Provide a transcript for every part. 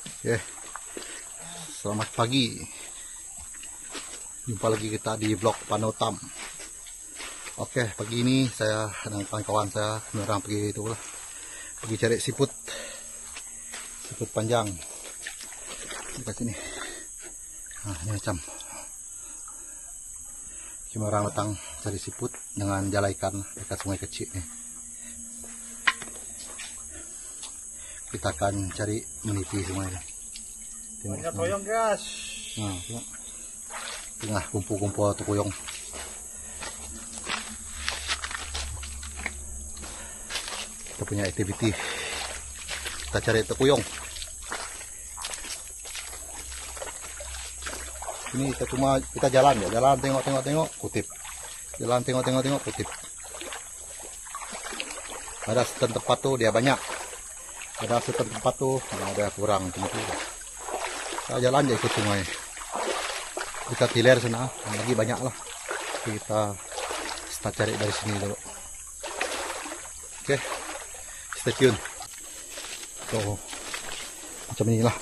Oke. Selamat pagi. Jumpa lagi kita di vlog Panotam. Oke, pagi ini saya dan kawan-kawan saya menerang pergi itu lah. Pergi cari siput. Siput panjang. Dekat sini. Nah, ini macam. Cuma orang datang cari siput dengan jala ikan dekat sungai kecil nih. Kita akan cari meniti ini. Tengok, Banyak toyong guys. Nah, tengok. Tengah kumpul-kumpul tukuyong. Kita punya aktiviti. Kita cari tukuyong. Ini kita cuma kita jalan ya, jalan tengok tengok tengok kutip. Jalan tengok tengok tengok kutip. Ada tempat tuh dia banyak. Ada setan tempat tuh ada kurang itu. Kita jalan aja ikut sungai. Kita tiler sana lagi banyak lah. Kita start cari dari sini dulu. Oke stay tune. So macam inilah.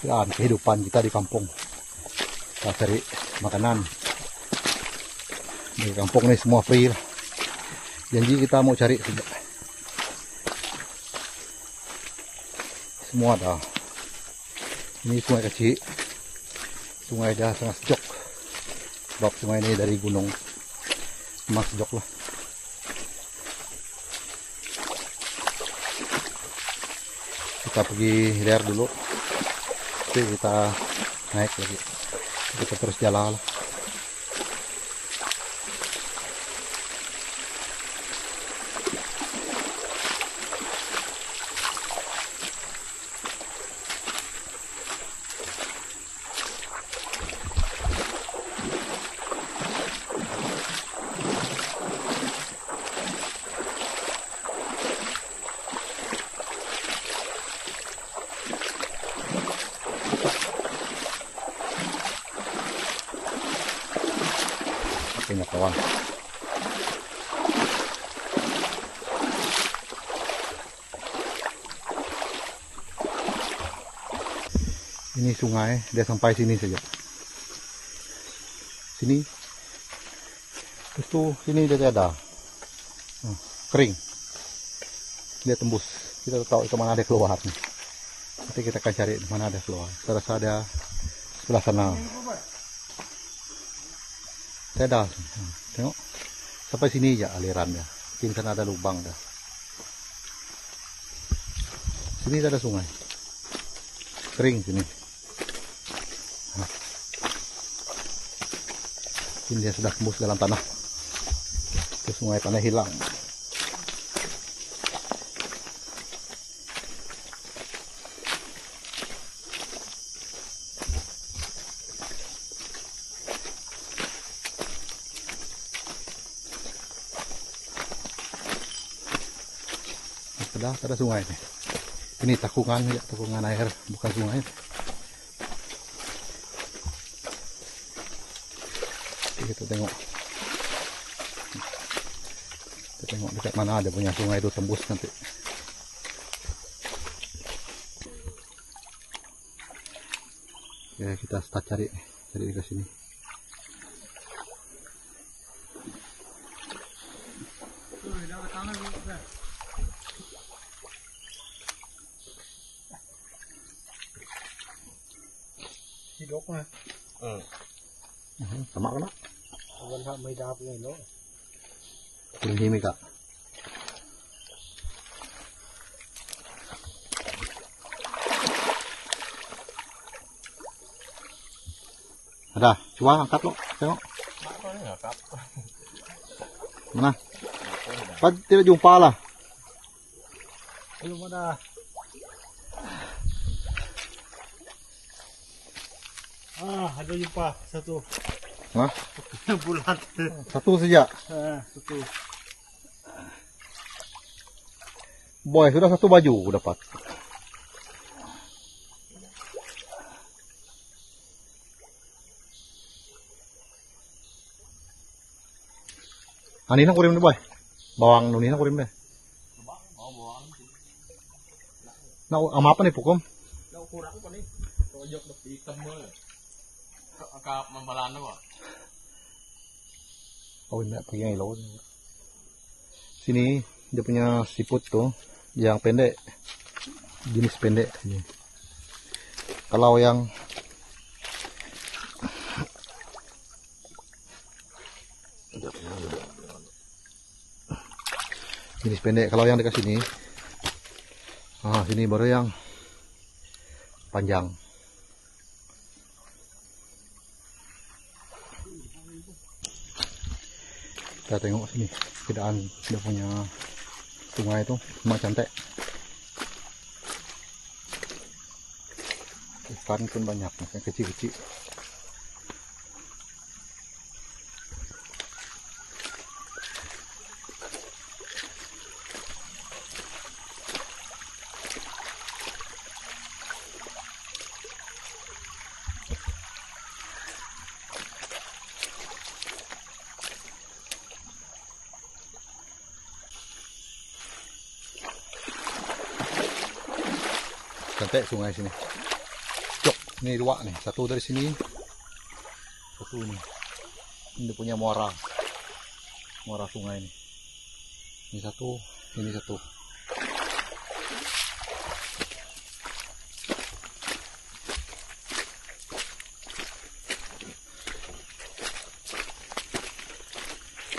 Dan kehidupan kita di kampung. Kita cari makanan. Di kampung ini semua free lah. Janji kita mau cari semua ada ini sungai kecil. Sungai dia sangat sejuk. Sebab sungai ini dari gunung. Memang sejuk lah. Kita pergi hilir dulu. Oke, kita naik lagi. Kita terus jalan lah punya kawan ini sungai dia sampai sini saja. Sini. Terus tuh sini dia ada Hmm, kering. Dia tembus. Kita tahu ke mana ada keluar nih nanti kita akan cari mana ada keluar. Saya rasa ada sebelah sana saya tengok. Sampai sini aja alirannya mungkin sana ada lubang dah sini ada sungai. Kering sini. Nah. ini dia sudah tembus dalam tanah. Ke sungai tanah hilang sudah ada sungai nih ini takungan ya takungan air bukan sungai. Kita tengok. Kita tengok dekat mana ada punya sungai itu tembus nanti. Oke, kita start cari cari ke sini No? Himik ka ada coba angkat lo tengok mana Pag tidak jumpa lah mo na. Ah, ada yung pa. Satu. Hah? Bulat. satu saja Ah, satu. boy sudah satu baju dapat Ani na kurim ni boy. Bawang nuni na kurim deh. Na ang mapa ni pukom. Đâu kurang pa ni. Toyok na hitam mo. Oh, hindi pa yung ilaw. Sini, dia punya siput tuh, yang pendek. Jenis pendek. Ini. Kalau yang jenis pendek, kalau yang dekat sini, ah sini baru yang panjang. Kita tengok sini keadaan dia punya sungai itu cuma cantik. Ikan pun banyak kecil-kecil cantik sungai sini Cok, ini dua nih satu dari sini satu ini ini punya muara muara sungai ini ini satu ini satu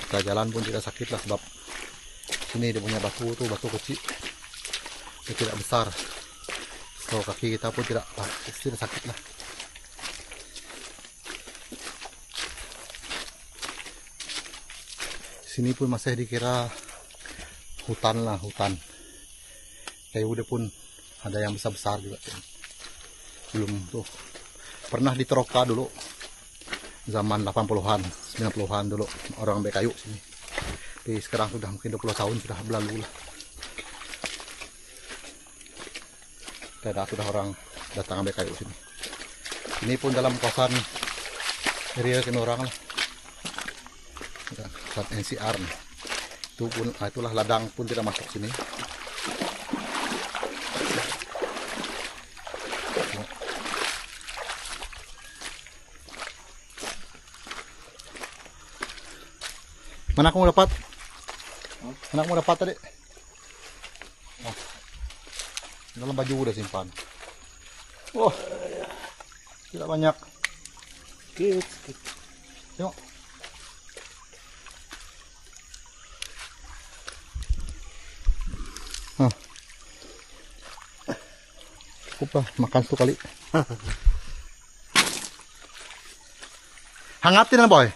kita jalan pun tidak sakit lah sebab sini dia punya batu tuh batu kecil dia tidak besar so kaki kita pun tidak tidak sakit lah. Sini pun masih dikira hutan lah hutan. Kayak udah pun ada yang besar besar juga. Belum tuh. Pernah di Teroka dulu zaman 80-an 90-an dulu orang ambil kayu sini. Tapi sekarang sudah mungkin 20 tahun sudah berlalu lah tidak sudah orang datang ambil kayu sini. Ini pun dalam kawasan area kena orang lah. Saat NCR nih. Itu pun ah, itulah ladang pun tidak masuk sini. Mana kamu dapat? Mana kamu dapat tadi oh. Dalam baju udah simpan. Wah tidak banyak. Kit, kit. tengok. Hah. cukup lah makan satu kali. Hangatin na boy.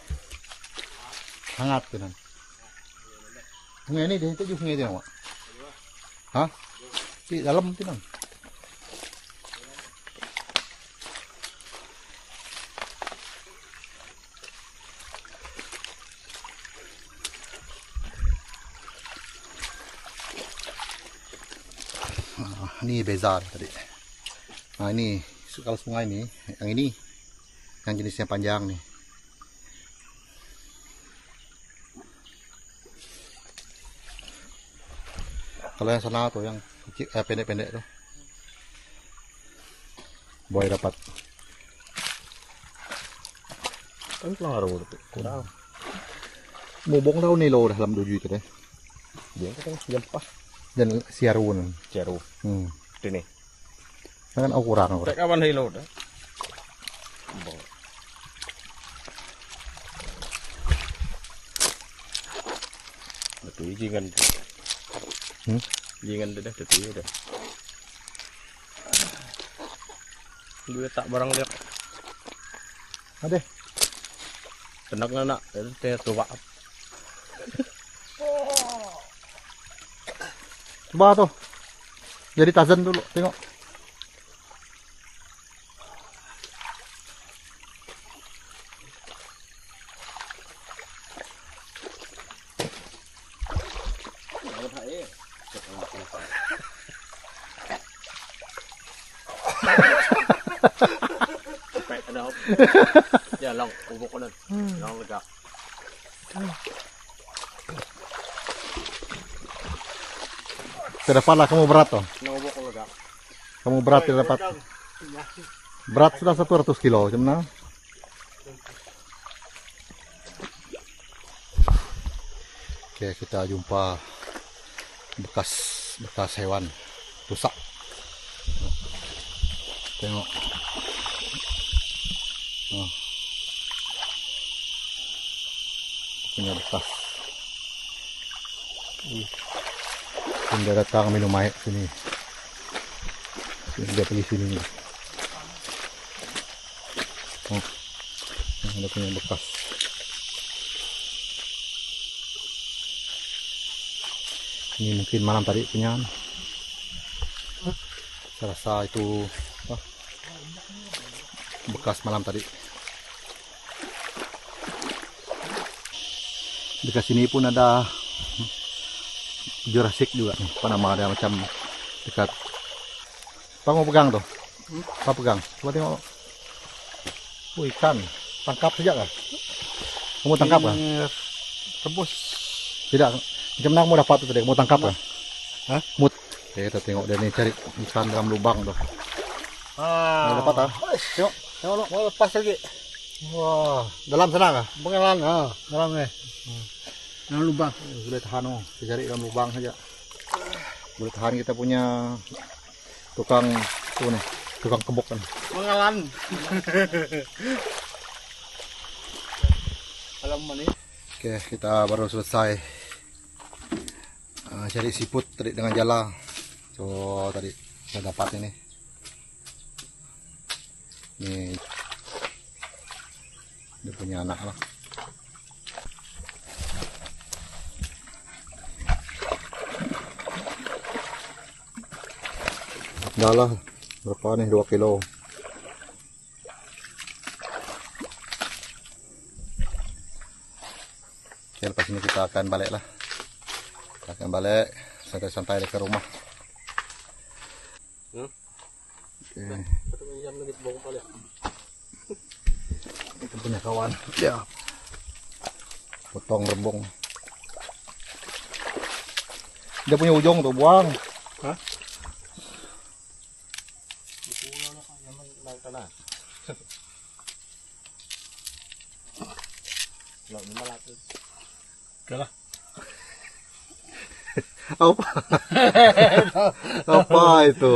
Hangat tinan. Sungai ini dito yung sungai din Ha? Di dalam tinan. Ah, ini bezar tadi. Nah ini kalau sungai ini, yang ini, yang jenisnya panjang nih. Kalau yang sana tuh yang kecil, eh, pendek-pendek tuh. Boy dapat. Kan pengaruh itu. Kurang. Mubong daw nilo dalam doju itu deh. Dia kan jempah Dan siarun. ceru. Hmm. Ini. Kan aku kurang aku. Tek kapan hilo dah? Betul jingan. Hmm? Jingan dah betul dah. Dia tak barang lihat. Ada. Tenang nak, dia tua. Coba tuh. Jadi Tarzan dulu, tengok. Pek ada. Ya long, ubuk ko na. Long lega. Ke depan lah kamu berat. Nang ubuk ko lega. Kamu berat tidak dapat. Berat sudah 100 kilo, mana? Oke, kita jumpa bekas bekas hewan rusak. Tengok. Oh. Punya bekas. Dia datang minum air sini. Dia pergi sini. Oh. Ada punya bekas. Ini mungkin malam tadi punya. Saya rasa itu apa, bekas malam tadi. Dekat sini pun ada Jurassic juga nih. Apa nama ada macam dekat. Apa mau pegang tuh? Apa pegang? Coba tengok. Oh, ikan. Tangkap saja kah? Kamu tangkap kah? Rebus. Tidak. Macam mana kamu dapat itu tadi? Kamu tangkap kah? Hah? Mut. Oke, kita tengok dia nih cari ikan dalam lubang tuh. Ah. Mau dapat ah? Tengok. Tengok lo. Mau lepas lagi. Wah, dalam sana kah? Pengelan. Ah, dalam ni. Dalam lubang. Boleh tahan oh. Kita cari dalam lubang saja. Boleh tahan kita punya tukang tuh nih, tukang kebok kan. Pengelan. Alam mana? Oke, kita baru selesai uh, cari siput tadi dengan jala. So tadi kita dapat ini. Ini dia punya anak lah. Udah lah, berapa nih 2 kilo. Oke, lepas ini kita akan balik lah. Kita akan balik santai-santai ke rumah. Hmm? Pala. kita punya kawan. Ya. Potong rebung. Dia punya ujung tuh, buang. Hah? Malapit. Kalah. Apa? Apa itu?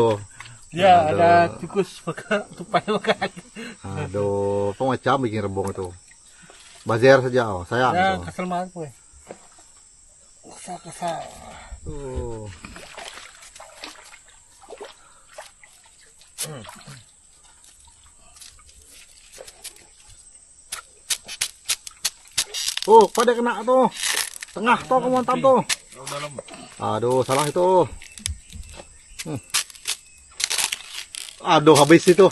Ya, Aduh. ada tikus makan tupai makan. Aduh, apa macam bikin rebung itu? Bazer saja, oh. sayang Ya, itu. kesel banget gue. Kesal kesal. Tuh. Oh, pada kena tuh. Tengah tuh kamu hantam tuh. Dalam. Aduh, salah itu. Hmm. Aduh, habis itu.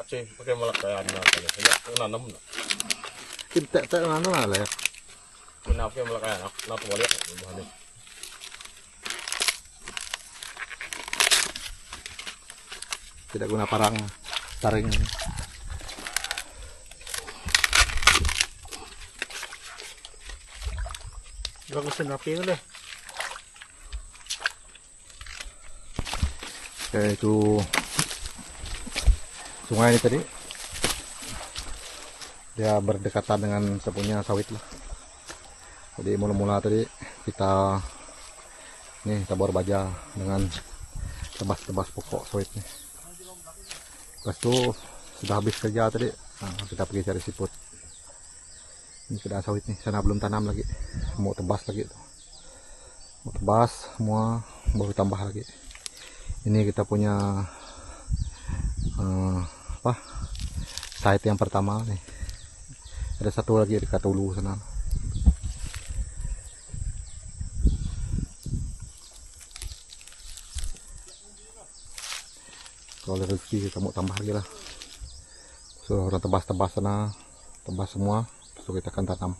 Aceh pakai malakayan na kaya. Kaya nanam na. Kita tak mana lah ya. Kenapa pakai malakayan? Na to balik. Bahan Tidak guna parang taring. Bagusin rapi deh. Oke, itu sungai ini tadi. Dia berdekatan dengan sepunya sawit lah. Jadi mula-mula tadi kita nih tabur baja dengan tebas-tebas pokok sawit nih. Lepas itu sudah habis kerja tadi, nah, kita pergi cari siput. Ini sudah sawit nih, sana belum tanam lagi. Mau tebas lagi tuh. Mau tebas semua baru tambah lagi. Ini kita punya eh, apa? Site yang pertama nih. Ada satu lagi dekat hulu sana. Kalau rezeki kita mau tambah lagi lah. So orang tebas-tebas sana tebas semua so kita akan tanam